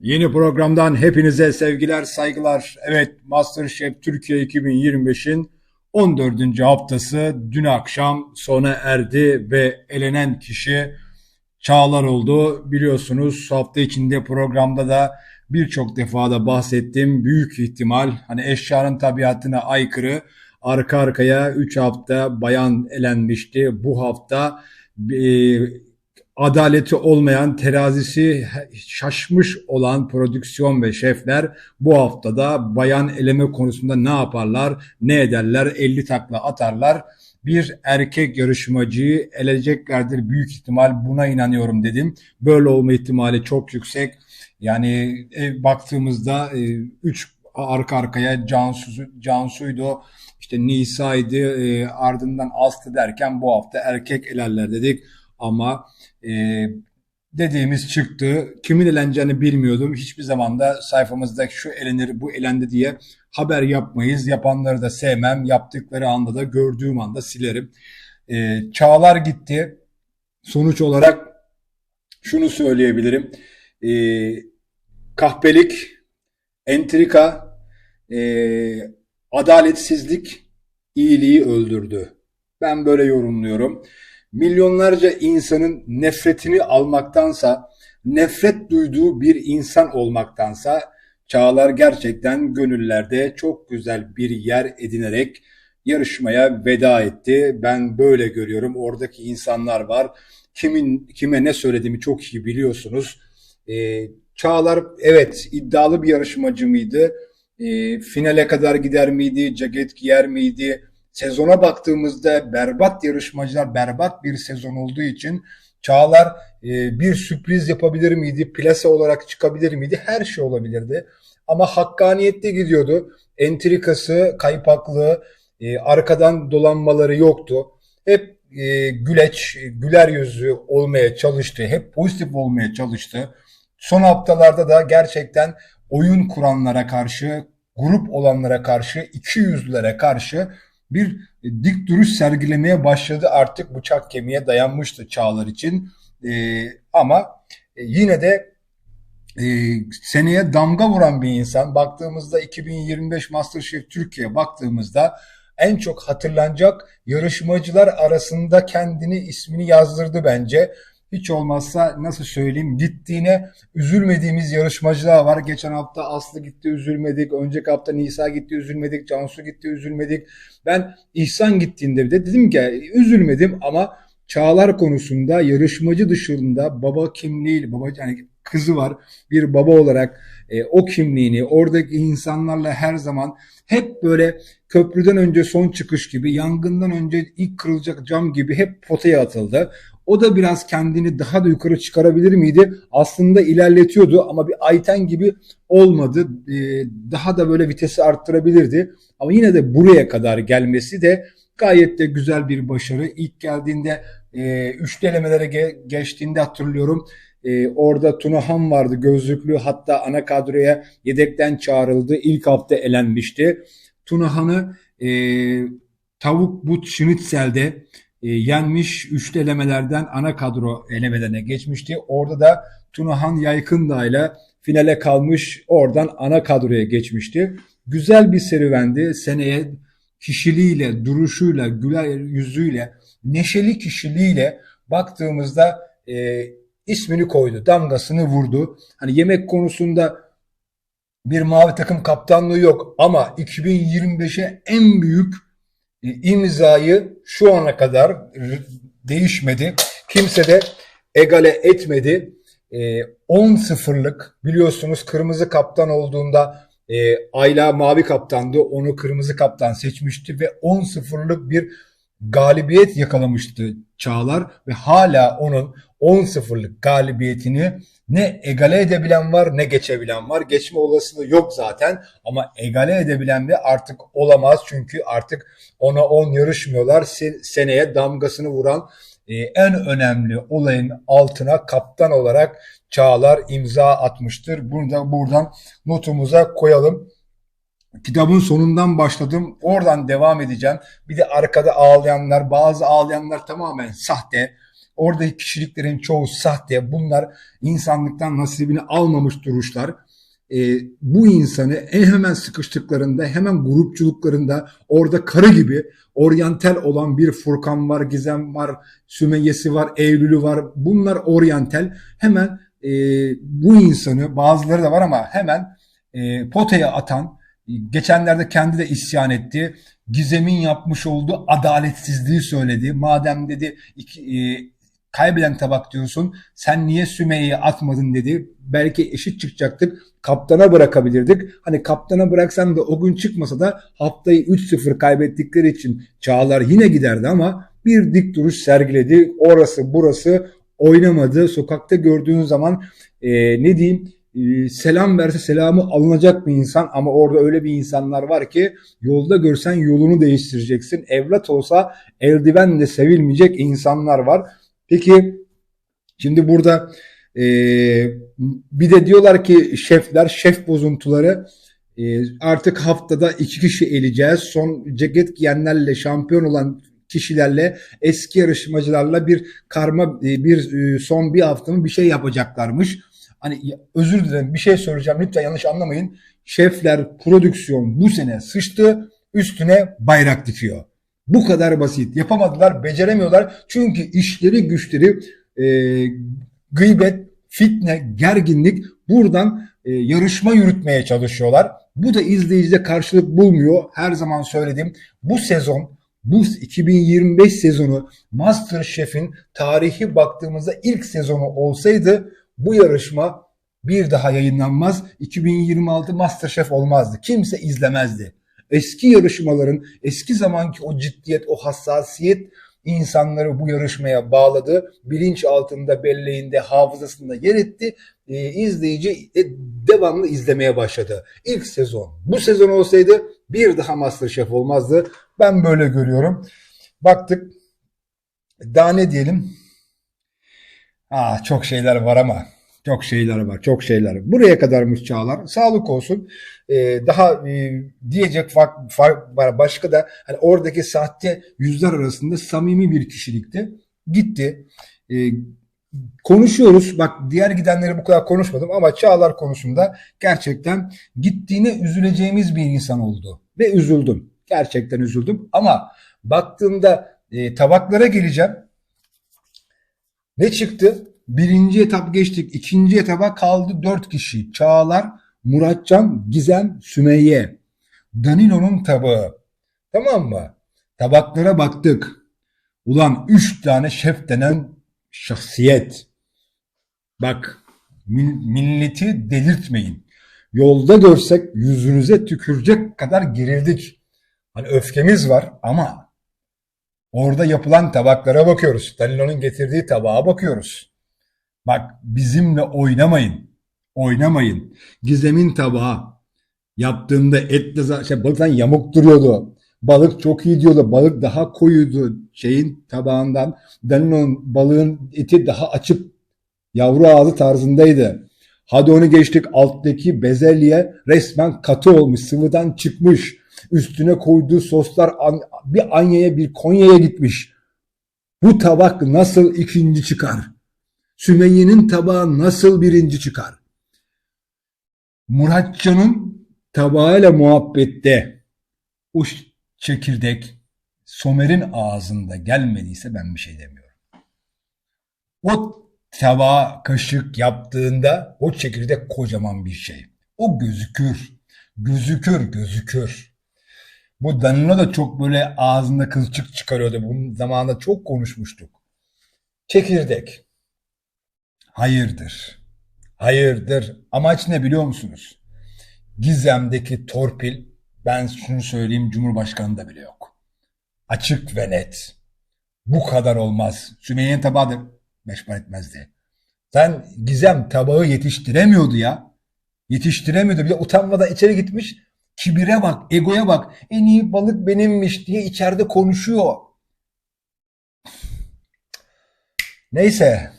Yeni programdan hepinize sevgiler, saygılar. Evet, MasterChef Türkiye 2025'in 14. haftası dün akşam sona erdi ve elenen kişi Çağlar oldu. Biliyorsunuz hafta içinde programda da birçok defada bahsettim. Büyük ihtimal hani eşyanın tabiatına aykırı arka arkaya 3 hafta bayan elenmişti. Bu hafta e, adaleti olmayan, terazisi şaşmış olan prodüksiyon ve şefler bu haftada bayan eleme konusunda ne yaparlar, ne ederler, 50 takla atarlar. Bir erkek yarışmacıyı eleceklerdir büyük ihtimal buna inanıyorum dedim. Böyle olma ihtimali çok yüksek. Yani e, baktığımızda 3 e, arka arkaya Cansu, Cansu'ydu, işte Nisa'ydı, e, ardından Aslı derken bu hafta erkek elerler dedik. Ama e, dediğimiz çıktı. Kimin eleneceğini bilmiyordum. Hiçbir zaman da sayfamızda şu elenir bu elendi diye haber yapmayız. Yapanları da sevmem. Yaptıkları anda da gördüğüm anda silerim. E, çağlar gitti. Sonuç olarak şunu söyleyebilirim. E, kahpelik, entrika, e, adaletsizlik iyiliği öldürdü. Ben böyle yorumluyorum milyonlarca insanın nefretini almaktansa, nefret duyduğu bir insan olmaktansa Çağlar gerçekten gönüllerde çok güzel bir yer edinerek yarışmaya veda etti. Ben böyle görüyorum. Oradaki insanlar var. Kimin kime ne söylediğimi çok iyi biliyorsunuz. Ee, Çağlar evet iddialı bir yarışmacı mıydı? Ee, finale kadar gider miydi? Ceket giyer miydi? Sezona baktığımızda berbat yarışmacılar berbat bir sezon olduğu için Çağlar e, bir sürpriz yapabilir miydi? Plase olarak çıkabilir miydi? Her şey olabilirdi. Ama hakkaniyette gidiyordu. Entrikası, kaypaklığı, e, arkadan dolanmaları yoktu. Hep e, güleç, güler yüzü olmaya çalıştı. Hep pozitif olmaya çalıştı. Son haftalarda da gerçekten oyun kuranlara karşı, grup olanlara karşı, iki yüzlülere karşı bir dik duruş sergilemeye başladı. Artık bıçak kemiğe dayanmıştı Çağlar için. E, ama yine de e, seneye damga vuran bir insan. Baktığımızda 2025 Masterchef Türkiye baktığımızda en çok hatırlanacak yarışmacılar arasında kendini ismini yazdırdı bence hiç olmazsa nasıl söyleyeyim gittiğine üzülmediğimiz yarışmacılar var. Geçen hafta Aslı gitti üzülmedik. Önceki hafta Nisa gitti üzülmedik. Cansu gitti üzülmedik. Ben İhsan gittiğinde de dedim ki üzülmedim ama Çağlar konusunda yarışmacı dışında baba kimliği, baba yani kızı var bir baba olarak e, o kimliğini oradaki insanlarla her zaman hep böyle köprüden önce son çıkış gibi yangından önce ilk kırılacak cam gibi hep potaya atıldı. O da biraz kendini daha da yukarı çıkarabilir miydi? Aslında ilerletiyordu ama bir Ayten gibi olmadı. Ee, daha da böyle vitesi arttırabilirdi. Ama yine de buraya kadar gelmesi de gayet de güzel bir başarı. İlk geldiğinde e, üçlü elemelere ge- geçtiğinde hatırlıyorum. E, orada Tunahan vardı gözlüklü hatta ana kadroya yedekten çağrıldı. İlk hafta elenmişti. Tunahan'ı e, tavuk but schnitzel'de e, yenmiş üçlü elemelerden ana kadro elemelerine geçmişti. Orada da Tunahan Yaykındağ ile finale kalmış oradan ana kadroya geçmişti. Güzel bir serüvendi. Seneye kişiliğiyle, duruşuyla, güler yüzüyle, neşeli kişiliğiyle baktığımızda e, ismini koydu, damgasını vurdu. Hani yemek konusunda bir mavi takım kaptanlığı yok ama 2025'e en büyük e, imzayı şu ana kadar değişmedi. Kimse de egale etmedi. 10-0'lık e, biliyorsunuz kırmızı kaptan olduğunda e, Ayla mavi kaptandı. Onu kırmızı kaptan seçmişti ve 10-0'lık bir galibiyet yakalamıştı Çağlar ve hala onun 10-0'lık galibiyetini ne egale edebilen var ne geçebilen var. Geçme olasılığı yok zaten ama egale edebilen de artık olamaz. Çünkü artık ona 10 yarışmıyorlar. Seneye damgasını vuran e, en önemli olayın altına kaptan olarak Çağlar imza atmıştır. Bunu da buradan notumuza koyalım. Kitabın sonundan başladım. Oradan devam edeceğim. Bir de arkada ağlayanlar, bazı ağlayanlar tamamen sahte Oradaki kişiliklerin çoğu sahte. Bunlar insanlıktan nasibini almamış duruşlar. E, bu insanı en hemen sıkıştıklarında, hemen grupçuluklarında orada karı gibi oryantal olan bir Furkan var, Gizem var, Sümeyye'si var, Eylül'ü var. Bunlar oryantal. Hemen e, bu insanı bazıları da var ama hemen e, potaya atan, geçenlerde kendi de isyan etti. Gizem'in yapmış olduğu adaletsizliği söyledi. Madem dedi iki, e, kaybeden tabak diyorsun sen niye Sümeyye'ye atmadın dedi. Belki eşit çıkacaktık. Kaptana bırakabilirdik. Hani kaptana bıraksan da o gün çıkmasa da haftayı 3-0 kaybettikleri için Çağlar yine giderdi ama bir dik duruş sergiledi. Orası burası oynamadı. Sokakta gördüğün zaman e, ne diyeyim selam verse selamı alınacak bir insan ama orada öyle bir insanlar var ki yolda görsen yolunu değiştireceksin. Evlat olsa eldivenle sevilmeyecek insanlar var. Peki şimdi burada e, bir de diyorlar ki şefler, şef bozuntuları e, artık haftada iki kişi eleyeceğiz. Son ceket giyenlerle şampiyon olan kişilerle eski yarışmacılarla bir karma e, bir e, son bir hafta bir şey yapacaklarmış. Hani özür dilerim bir şey söyleyeceğim lütfen yanlış anlamayın. Şefler prodüksiyon bu sene sıçtı üstüne bayrak dikiyor. Bu kadar basit. Yapamadılar, beceremiyorlar. Çünkü işleri güçleri e, gıybet, fitne, gerginlik buradan e, yarışma yürütmeye çalışıyorlar. Bu da izleyicide karşılık bulmuyor. Her zaman söyledim. Bu sezon bu 2025 sezonu MasterChef'in tarihi baktığımızda ilk sezonu olsaydı bu yarışma bir daha yayınlanmaz. 2026 MasterChef olmazdı. Kimse izlemezdi. Eski yarışmaların, eski zamanki o ciddiyet, o hassasiyet insanları bu yarışmaya bağladı. Bilinç altında, belleğinde, hafızasında yer etti. Ee, izleyici e, devamlı izlemeye başladı. İlk sezon. Bu sezon olsaydı bir daha Masterchef olmazdı. Ben böyle görüyorum. Baktık. Daha ne diyelim? Ah çok şeyler var ama. Çok şeyler var, çok şeyler. Buraya kadarmış Çağlar. Sağlık olsun. Ee, daha e, diyecek fark, fark var. Başka da hani oradaki sahte yüzler arasında samimi bir kişilikti. Gitti. Ee, konuşuyoruz. Bak diğer gidenleri bu kadar konuşmadım ama Çağlar konusunda gerçekten gittiğine üzüleceğimiz bir insan oldu. Ve üzüldüm. Gerçekten üzüldüm. Ama baktığımda e, tabaklara geleceğim. Ne çıktı? Birinci etap geçtik. İkinci etaba kaldı dört kişi. Çağlar, Muratcan, Gizem, Sümeyye. Danilo'nun tabağı. Tamam mı? Tabaklara baktık. Ulan üç tane şef denen şahsiyet. Bak milleti delirtmeyin. Yolda görsek yüzünüze tükürecek kadar gerildik. Hani öfkemiz var ama orada yapılan tabaklara bakıyoruz. Danilo'nun getirdiği tabağa bakıyoruz. Bak bizimle oynamayın. Oynamayın. Gizem'in tabağı yaptığında etle şey, balıktan yamuk duruyordu. Balık çok iyi diyordu. Balık daha koyuydu şeyin tabağından. Danilo'nun balığın eti daha açık yavru ağzı tarzındaydı. Hadi onu geçtik alttaki bezelye resmen katı olmuş sıvıdan çıkmış. Üstüne koyduğu soslar bir Anya'ya bir Konya'ya gitmiş. Bu tabak nasıl ikinci çıkar? Sümeyye'nin tabağı nasıl birinci çıkar? Muratcan'ın tabağıyla muhabbette o çekirdek Somer'in ağzında gelmediyse ben bir şey demiyorum. O tabağa kaşık yaptığında o çekirdek kocaman bir şey. O gözükür. Gözükür, gözükür. Bu Danilo da çok böyle ağzında kılçık çıkarıyordu. Bunun zamanında çok konuşmuştuk. Çekirdek. Hayırdır. Hayırdır. Amaç ne biliyor musunuz? Gizem'deki torpil ben şunu söyleyeyim Cumhurbaşkanı'nda bile yok. Açık ve net. Bu kadar olmaz. Sümeyye'nin tabağı da meşmal etmezdi. Sen Gizem tabağı yetiştiremiyordu ya. Yetiştiremiyordu. Bir de utanmadan içeri gitmiş. Kibire bak, egoya bak. En iyi balık benimmiş diye içeride konuşuyor. Neyse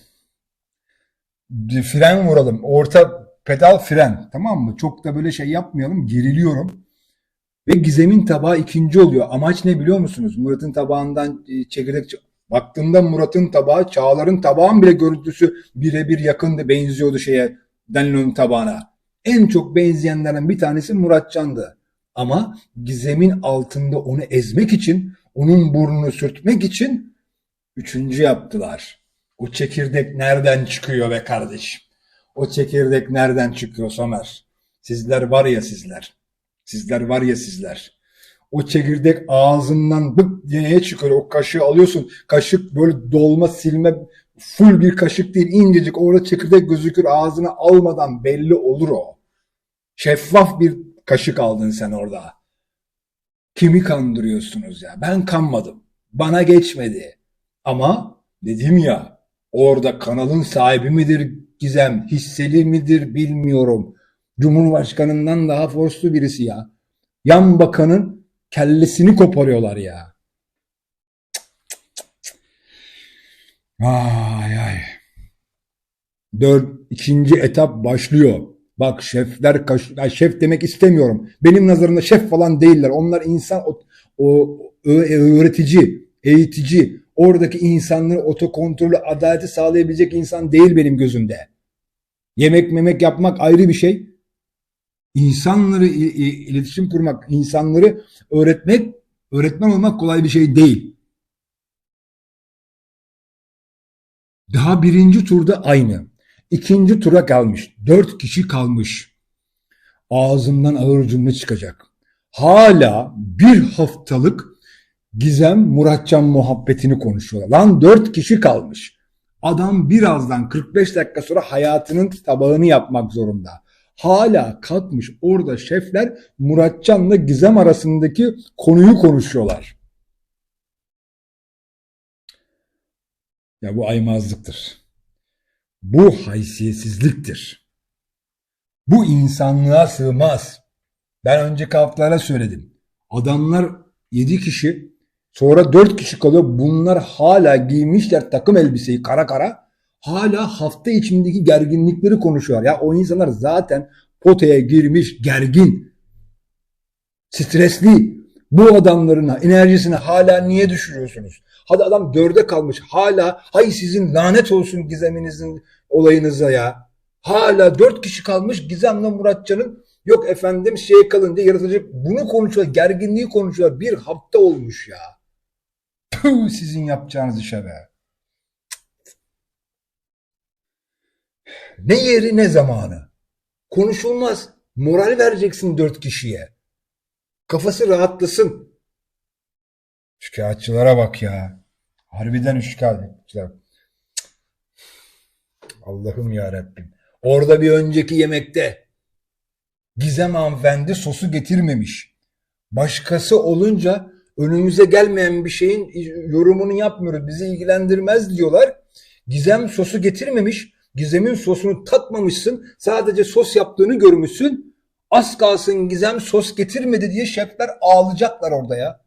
fren vuralım. Orta pedal fren. Tamam mı? Çok da böyle şey yapmayalım. Geriliyorum. Ve Gizem'in tabağı ikinci oluyor. Amaç ne biliyor musunuz? Murat'ın tabağından e, çekirdek Baktığımda Murat'ın tabağı, Çağlar'ın tabağın bile görüntüsü birebir yakındı, benziyordu şeye, Danilo'nun tabağına. En çok benzeyenlerden bir tanesi Muratcan'dı. Ama Gizem'in altında onu ezmek için, onun burnunu sürtmek için üçüncü yaptılar. O çekirdek nereden çıkıyor be kardeşim? O çekirdek nereden çıkıyor Somer? Sizler var ya sizler. Sizler var ya sizler. O çekirdek ağzından bık diye çıkıyor. O kaşığı alıyorsun. Kaşık böyle dolma silme full bir kaşık değil incecik. Orada çekirdek gözükür ağzına almadan belli olur o. Şeffaf bir kaşık aldın sen orada. Kimi kandırıyorsunuz ya? Ben kanmadım. Bana geçmedi. Ama dedim ya orada kanalın sahibi midir Gizem, hisseli midir bilmiyorum. Cumhurbaşkanından daha forslu birisi ya. Yan bakanın kellesini koparıyorlar ya. Ay ay. Dört, ikinci etap başlıyor. Bak şefler, kaş, şef demek istemiyorum. Benim nazarımda şef falan değiller. Onlar insan, o, o öğretici, eğitici, oradaki insanları otokontrolü, adaleti sağlayabilecek insan değil benim gözümde. Yemek memek yapmak ayrı bir şey. İnsanları iletişim kurmak, insanları öğretmek, öğretmen olmak kolay bir şey değil. Daha birinci turda aynı. İkinci tura kalmış. Dört kişi kalmış. Ağzımdan ağır cümle çıkacak. Hala bir haftalık Gizem Muratcan muhabbetini konuşuyorlar. Lan dört kişi kalmış. Adam birazdan 45 dakika sonra hayatının tabağını yapmak zorunda. Hala kalkmış orada şefler Muratcan'la Gizem arasındaki konuyu konuşuyorlar. Ya bu aymazlıktır. Bu haysiyetsizliktir. Bu insanlığa sığmaz. Ben önceki haftalara söyledim. Adamlar 7 kişi sonra 4 kişi kalıyor. Bunlar hala giymişler takım elbiseyi kara kara. Hala hafta içindeki gerginlikleri konuşuyorlar. Ya o insanlar zaten potaya girmiş gergin. Stresli. Bu adamların enerjisini hala niye düşürüyorsunuz? Hadi adam dörde kalmış. Hala hay sizin lanet olsun gizeminizin olayınıza ya. Hala dört kişi kalmış Gizem'le Muratcan'ın yok efendim şey kalınca yaratıcı bunu konuşuyor. Gerginliği konuşuyor. Bir hafta olmuş ya. Tüh, sizin yapacağınız işe be. Ne yeri ne zamanı. Konuşulmaz. Moral vereceksin dört kişiye. Kafası rahatlasın. Şikayetçilere bak ya. Harbiden şikayetçiler. Allah'ım ya Rabbim. Orada bir önceki yemekte Gizem hanımefendi sosu getirmemiş. Başkası olunca önümüze gelmeyen bir şeyin yorumunu yapmıyoruz. Bizi ilgilendirmez diyorlar. Gizem sosu getirmemiş. Gizem'in sosunu tatmamışsın. Sadece sos yaptığını görmüşsün. Az kalsın Gizem sos getirmedi diye şefler ağlayacaklar orada ya.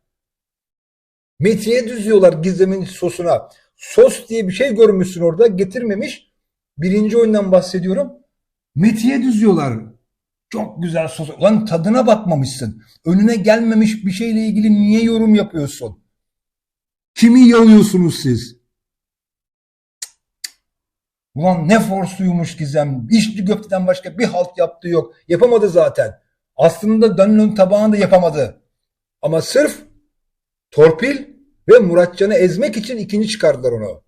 Metiye düzüyorlar Gizem'in sosuna. Sos diye bir şey görmüşsün orada getirmemiş. Birinci oyundan bahsediyorum. Metiye düzüyorlar. Çok güzel sos. Lan tadına bakmamışsın. Önüne gelmemiş bir şeyle ilgili niye yorum yapıyorsun? Kimi yalıyorsunuz siz? Ulan ne forsluymuş Gizem. İçli köfteden başka bir halt yaptığı yok. Yapamadı zaten. Aslında Danilo'nun tabağını da yapamadı. Ama sırf torpil ve Muratcan'ı ezmek için ikinci çıkardılar onu.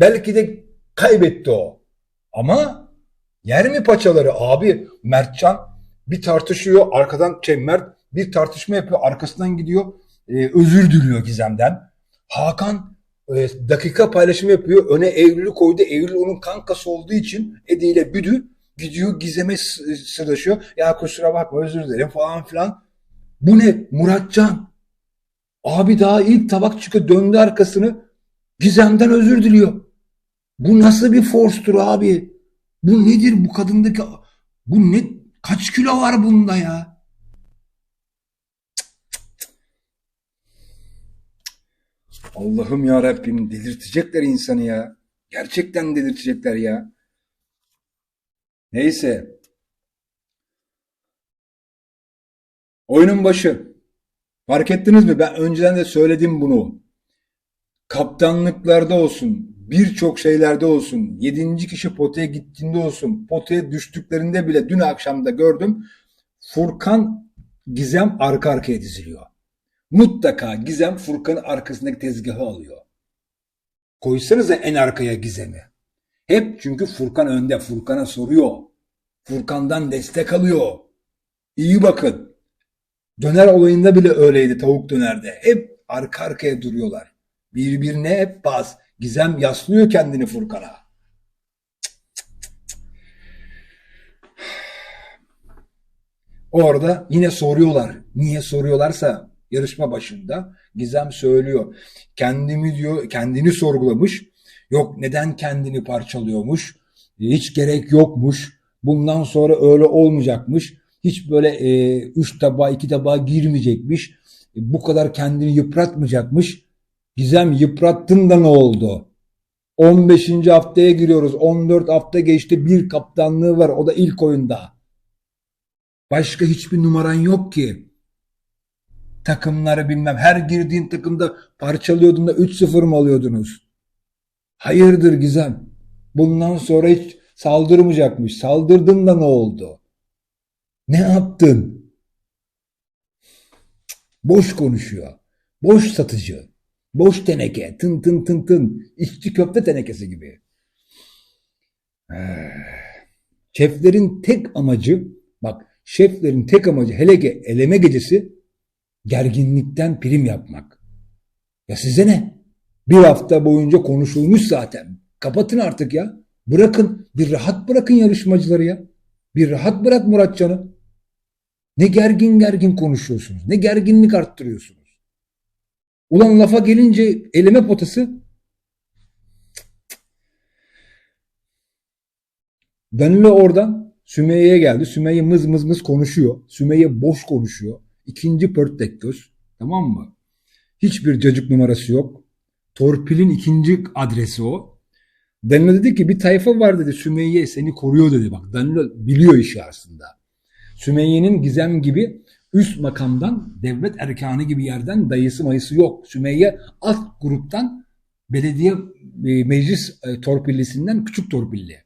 Belki de kaybetti o. Ama yer mi paçaları abi? Mertcan bir tartışıyor arkadan şey Mert bir tartışma yapıyor arkasından gidiyor e, özür diliyor Gizem'den. Hakan e, dakika paylaşımı yapıyor öne Eylül'ü koydu. Eylül onun kankası olduğu için Edi ile Büdü gidiyor Gizem'e sırdaşıyor. Ya kusura bakma özür dilerim falan filan. Bu ne? Muratcan. Abi daha ilk tabak çıkıyor döndü arkasını Gizem'den özür diliyor. Bu nasıl bir forstur abi? Bu nedir bu kadındaki bu ne kaç kilo var bunda ya? Allah'ım ya Rabbim delirtecekler insanı ya. Gerçekten delirtecekler ya. Neyse. Oyunun başı. Fark ettiniz mi? Ben önceden de söyledim bunu. kaptanlıklarda olsun, birçok şeylerde olsun, yedinci kişi potaya gittiğinde olsun, potaya düştüklerinde bile dün akşam da gördüm. Furkan Gizem arka arkaya diziliyor. Mutlaka Gizem Furkan'ın arkasındaki tezgahı alıyor. Koysanıza en arkaya Gizem'i. Hep çünkü Furkan önde. Furkan'a soruyor. Furkan'dan destek alıyor. İyi bakın. Döner olayında bile öyleydi tavuk dönerde. Hep arka arkaya duruyorlar. Birbirine hep baz. Gizem yaslıyor kendini Furkan'a. Orada yine soruyorlar. Niye soruyorlarsa yarışma başında Gizem söylüyor. Kendimi diyor, kendini sorgulamış. Yok neden kendini parçalıyormuş? Hiç gerek yokmuş. Bundan sonra öyle olmayacakmış. Hiç böyle e, üç tabağa iki tabağa girmeyecekmiş. E, bu kadar kendini yıpratmayacakmış. Gizem yıprattın da ne oldu? 15. haftaya giriyoruz. 14 hafta geçti. Bir kaptanlığı var. O da ilk oyunda. Başka hiçbir numaran yok ki. Takımları bilmem. Her girdiğin takımda parçalıyordun da 3-0 mı alıyordunuz? Hayırdır Gizem? Bundan sonra hiç saldırmayacakmış. Saldırdın da ne oldu? Ne yaptın? Boş konuşuyor. Boş satıcı. Boş teneke. Tın tın tın tın. İşçi köfte tenekesi gibi. Şeflerin tek amacı bak şeflerin tek amacı hele ki eleme gecesi gerginlikten prim yapmak. Ya size ne? Bir hafta boyunca konuşulmuş zaten. Kapatın artık ya. Bırakın. Bir rahat bırakın yarışmacıları ya. Bir rahat bırak Muratcan'ı. Ne gergin gergin konuşuyorsunuz. Ne gerginlik arttırıyorsunuz. Ulan lafa gelince eleme potası Danilo oradan Sümeyye'ye geldi. Sümeyye mız mız mız konuşuyor. Sümeyye boş konuşuyor. İkinci pörtlek göz. Tamam mı? Hiçbir cacık numarası yok. Torpilin ikinci adresi o. Danilo dedi ki bir tayfa var dedi. Sümeyye seni koruyor dedi. Bak Danilo biliyor işi aslında. Sümeyye'nin Gizem gibi üst makamdan devlet erkanı gibi yerden dayısı mayısı yok. Sümeyye alt gruptan belediye e, meclis e, torpillisinden küçük torpilli.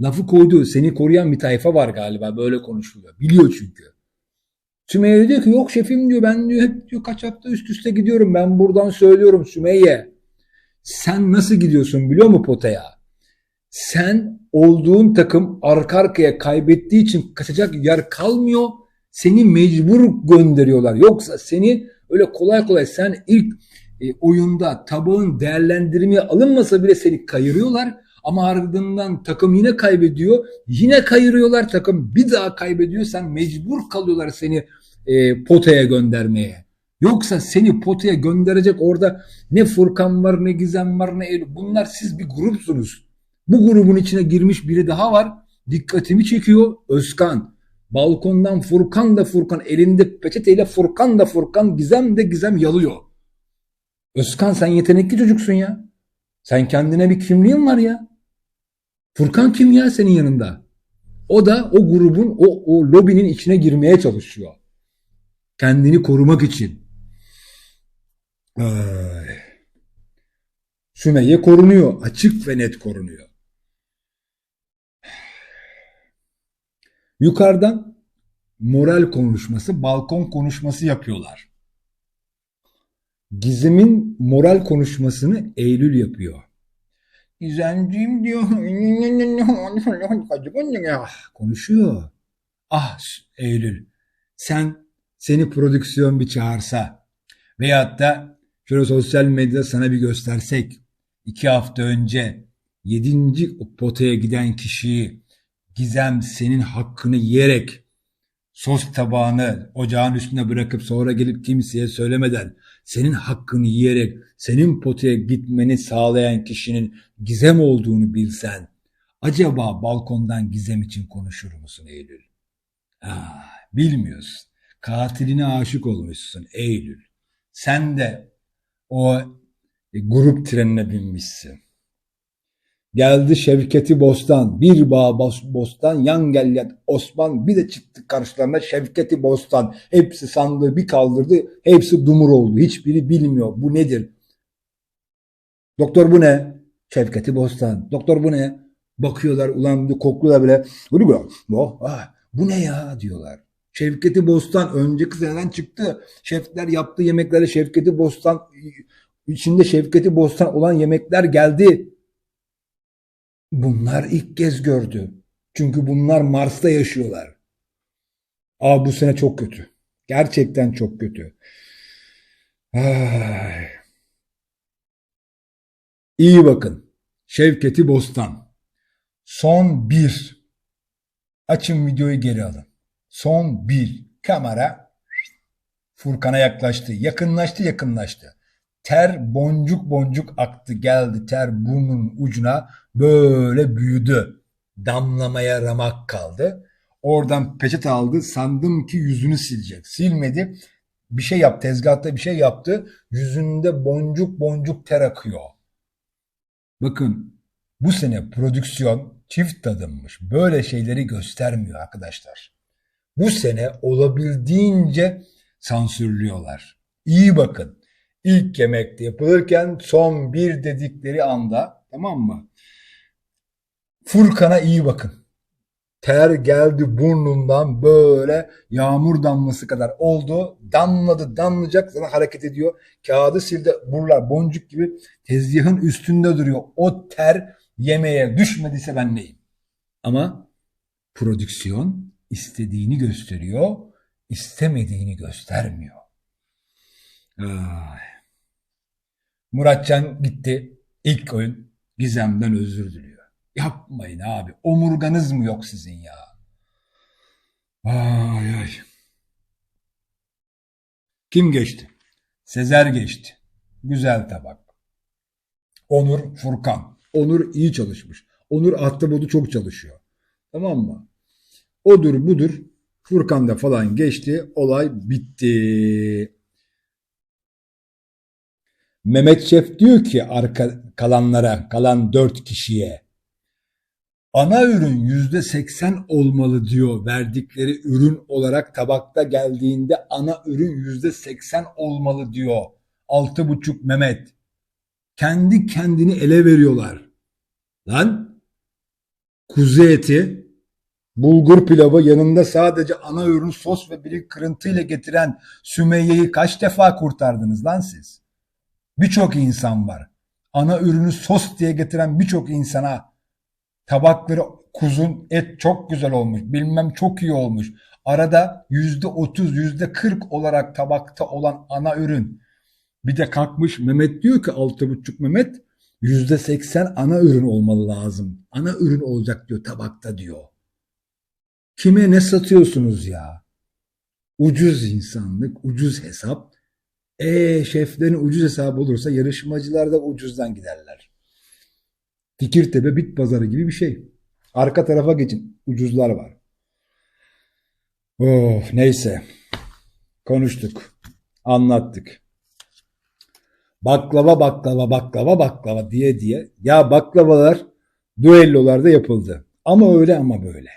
Lafı koydu. Seni koruyan bir tayfa var galiba. Böyle konuşuluyor. Biliyor çünkü. Sümeyye diyor ki yok şefim diyor ben diyor hep diyor kaç hafta üst üste gidiyorum. Ben buradan söylüyorum Sümeyye. Sen nasıl gidiyorsun biliyor musun potaya? Sen olduğun takım arka arkaya kaybettiği için kaçacak yer kalmıyor. Seni mecbur gönderiyorlar. Yoksa seni öyle kolay kolay sen ilk e, oyunda tabağın değerlendirmeye alınmasa bile seni kayırıyorlar. Ama ardından takım yine kaybediyor. Yine kayırıyorlar takım bir daha kaybediyor. Sen mecbur kalıyorlar seni e, potaya göndermeye. Yoksa seni potaya gönderecek orada ne Furkan var ne Gizem var ne Eylül. Bunlar siz bir grupsunuz. Bu grubun içine girmiş biri daha var. Dikkatimi çekiyor Özkan. Balkondan Furkan da Furkan elinde peçeteyle Furkan da Furkan Gizem de Gizem yalıyor. Özkan sen yetenekli çocuksun ya. Sen kendine bir kimliğin var ya. Furkan kim ya senin yanında? O da o grubun, o, o lobinin içine girmeye çalışıyor. Kendini korumak için. Ay. Sümeyye korunuyor. Açık ve net korunuyor. Yukarıdan moral konuşması, balkon konuşması yapıyorlar. Gizem'in moral konuşmasını Eylül yapıyor. Gizemciğim diyor. Konuşuyor. Ah Eylül sen seni prodüksiyon bir çağırsa veyahut da şöyle sosyal medyada sana bir göstersek iki hafta önce yedinci potaya giden kişiyi Gizem senin hakkını yiyerek sos tabağını ocağın üstüne bırakıp sonra gelip kimseye söylemeden senin hakkını yiyerek senin potaya gitmeni sağlayan kişinin gizem olduğunu bilsen acaba balkondan gizem için konuşur musun Eylül? Ah, bilmiyorsun. Katiline aşık olmuşsun Eylül. Sen de o grup trenine binmişsin. Geldi Şevketi Bostan, bir bağ Bostan, yan gelyet Osman, bir de çıktı karşılarına Şevketi Bostan. Hepsi sandığı bir kaldırdı, hepsi dumur oldu. Hiçbiri bilmiyor bu nedir. Doktor bu ne? Şevketi Bostan. Doktor bu ne? Bakıyorlar ulan bir kokluyorlar bile. Bu, ah, bu ne ya diyorlar. Şevketi Bostan önceki seneden çıktı. Şefler yaptığı yemeklere Şevketi Bostan içinde Şevketi Bostan olan yemekler geldi. Bunlar ilk kez gördü. Çünkü bunlar Mars'ta yaşıyorlar. Aa bu sene çok kötü. Gerçekten çok kötü. Ay. İyi bakın. Şevketi Bostan. Son bir. Açın videoyu geri alın. Son bir. Kamera Furkan'a yaklaştı. Yakınlaştı yakınlaştı. Ter boncuk boncuk aktı geldi. Ter burnunun ucuna böyle büyüdü. Damlamaya ramak kaldı. Oradan peçete aldı. Sandım ki yüzünü silecek. Silmedi. Bir şey yaptı. Tezgahta bir şey yaptı. Yüzünde boncuk boncuk ter akıyor. Bakın bu sene prodüksiyon çift tadımmış. Böyle şeyleri göstermiyor arkadaşlar. Bu sene olabildiğince sansürlüyorlar. İyi bakın. İlk yemekte yapılırken son bir dedikleri anda tamam mı? Furkan'a iyi bakın. Ter geldi burnundan böyle yağmur damlası kadar oldu. Damladı damlayacak sonra hareket ediyor. Kağıdı sildi buralar boncuk gibi tezgahın üstünde duruyor. O ter yemeğe düşmediyse ben neyim? Ama prodüksiyon istediğini gösteriyor, istemediğini göstermiyor. Ay. Muratcan gitti. İlk oyun Gizem'den özür diliyor. Yapmayın abi. Omurganız mı yok sizin ya? Ay ay. Kim geçti? Sezer geçti. Güzel tabak. Onur Furkan. Onur iyi çalışmış. Onur ahtapotu çok çalışıyor. Tamam mı? Odur budur. Furkan da falan geçti. Olay bitti. Mehmet Şef diyor ki arka kalanlara, kalan dört kişiye ana ürün yüzde seksen olmalı diyor verdikleri ürün olarak tabakta geldiğinde ana ürün yüzde seksen olmalı diyor. Altı buçuk Mehmet. Kendi kendini ele veriyorlar. Lan kuzu eti, bulgur pilavı yanında sadece ana ürün sos ve bir kırıntıyla getiren Sümeyye'yi kaç defa kurtardınız lan siz? Birçok insan var. Ana ürünü sos diye getiren birçok insana tabakları kuzun et çok güzel olmuş bilmem çok iyi olmuş. Arada yüzde otuz yüzde kırk olarak tabakta olan ana ürün. Bir de kalkmış Mehmet diyor ki altı buçuk Mehmet yüzde seksen ana ürün olmalı lazım. Ana ürün olacak diyor tabakta diyor. Kime ne satıyorsunuz ya? Ucuz insanlık, ucuz hesap. E şeflerin ucuz hesabı olursa yarışmacılar da ucuzdan giderler. Fikirtepe bit pazarı gibi bir şey. Arka tarafa geçin. Ucuzlar var. Of neyse. Konuştuk. Anlattık. Baklava baklava baklava baklava diye diye. Ya baklavalar düellolarda yapıldı. Ama öyle ama böyle.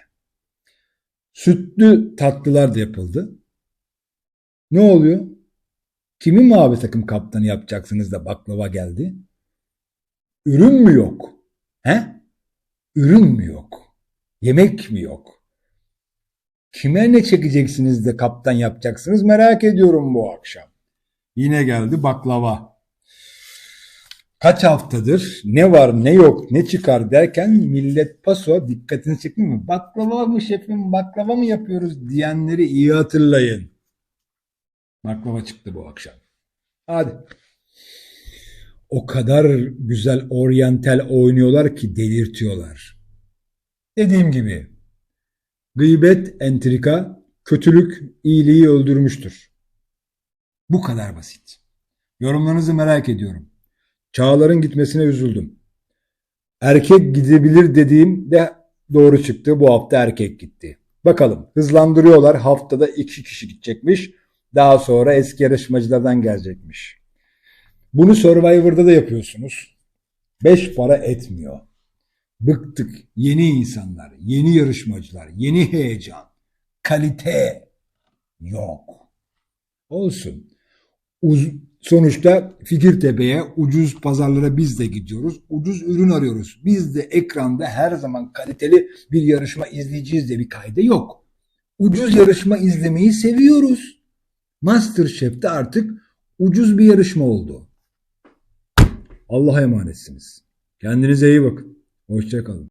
Sütlü tatlılar da yapıldı. Ne oluyor? Kimin mavi takım kaptanı yapacaksınız da baklava geldi? Ürün mü yok? He? Ürün mü yok? Yemek mi yok? Kime ne çekeceksiniz de kaptan yapacaksınız merak ediyorum bu akşam. Yine geldi baklava. Kaç haftadır ne var ne yok ne çıkar derken millet paso dikkatini çekti mi? Baklava mı şefim baklava mı yapıyoruz diyenleri iyi hatırlayın. Baklava çıktı bu akşam. Hadi. O kadar güzel oryantal oynuyorlar ki delirtiyorlar. Dediğim gibi gıybet, entrika, kötülük iyiliği öldürmüştür. Bu kadar basit. Yorumlarınızı merak ediyorum. Çağlar'ın gitmesine üzüldüm. Erkek gidebilir dediğim de doğru çıktı. Bu hafta erkek gitti. Bakalım hızlandırıyorlar. Haftada iki kişi gidecekmiş. Daha sonra eski yarışmacılardan gelecekmiş. Bunu Survivor'da da yapıyorsunuz. Beş para etmiyor. Bıktık. Yeni insanlar, yeni yarışmacılar, yeni heyecan, kalite yok. Olsun. Uz sonuçta Fikirtepe'ye ucuz pazarlara biz de gidiyoruz. Ucuz ürün arıyoruz. Biz de ekranda her zaman kaliteli bir yarışma izleyeceğiz diye bir kayda yok. Ucuz yarışma izlemeyi seviyoruz. Masterchef'te artık ucuz bir yarışma oldu. Allah'a emanetsiniz. Kendinize iyi bakın. Hoşçakalın.